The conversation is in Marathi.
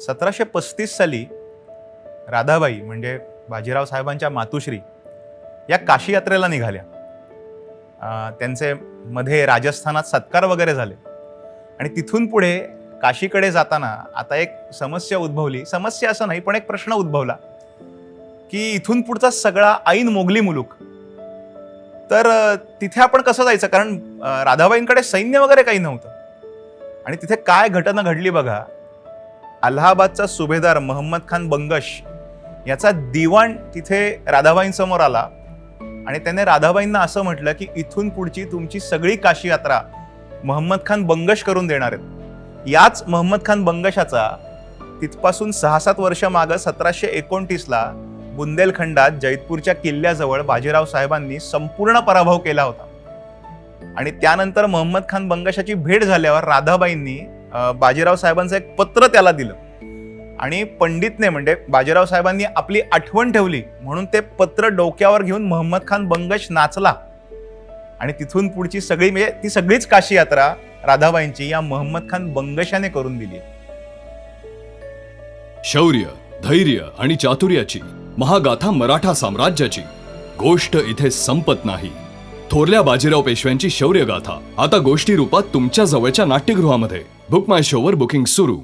सतराशे पस्तीस साली राधाबाई म्हणजे बाजीराव साहेबांच्या मातुश्री या काशी यात्रेला निघाल्या. त्यांचे मध्ये राजस्थानात सत्कार वगैरे झाले. आणि तिथून पुढे काशीकडे जाताना आता एक समस्या उद्भवली. समस्या असं नाही पण एक प्रश्न उद्भवला की इथून पुढचा सगळा ऐन मोगली मुलूक तर तिथे आपण कसं जायचं? कारण राधाबाईंकडे सैन्य वगैरे काही नव्हतं. आणि तिथे काय घटना घडली बघा अलाहाबादचा सुभेदार महम्मद खान बंगश याचा दिवाण तिथे राधाबाईंसमोर आला. आणि त्याने राधाबाईंना असं म्हटलं की इथून पुढची तुमची सगळी काशी यात्रा महम्मद खान बंगश करून देणार आहेत. याच महम्मद खान बंगशाचा तिथपासून सहा सात वर्ष मागं सतराशे एकोणतीसला बुंदेलखंडात जैतपूरच्या किल्ल्याजवळ बाजीराव साहेबांनी संपूर्ण पराभव केला होता. आणि त्यानंतर महम्मद खान बंगशाची भेट झाल्यावर राधाबाईंनी बाजीराव साहेबांचं एक पत्र त्याला दिलं. आणि पंडितने म्हणजे बाजीराव साहेबांनी आपली आठवण ठेवली म्हणून ते पत्र डोक्यावर घेऊन मोहम्मद खान बंगश नाचला. आणि तिथून पुढची सगळी म्हणजे ती सगळीच काशी यात्रा राधाबाईंची या मोहम्मद खान बंगशाने करून दिली. शौर्य धैर्य आणि चातुर्याची महागाथा मराठा साम्राज्याची गोष्ट इथे संपत नाही. थोरल्या बाजीराव पेशव्यांची शौर्यगाथा. आता गोष्टी रूपात तुमच्या जवळच्या नाट्यगृहामध्ये. बुक माय शोवर बुकिंग सुरू.